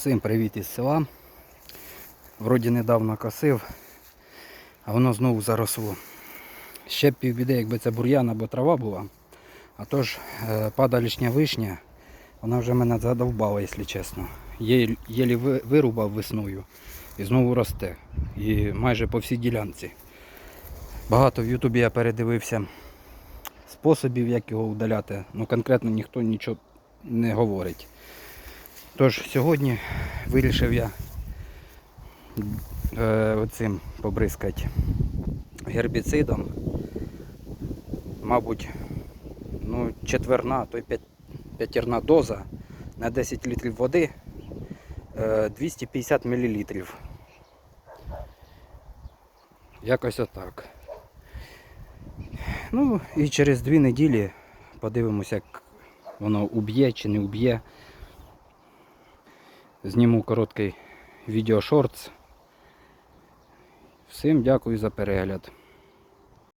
Всім привіт із села. Вроді недавно косив, а воно знову заросло. Ще б півбіди, якби це бур'ян або трава була. А то ж е, падалішня вишня, вона вже мене задовбала, якщо чесно. Є, єлі вирубав весною і знову росте. І майже по всій ділянці. Багато в Ютубі я передивився способів, як його удаляти. Ну конкретно ніхто нічого не говорить. Тож сьогодні вирішив я е, оцим побризкати гербіцидом. Мабуть, ну, четверна, то й п'ятірна доза на 10 літрів води е, 250 мл. Якось отак. Ну і через дві неділі подивимося, як воно уб'є чи не уб'є. Зніму короткий відеошортс. Всім дякую за перегляд.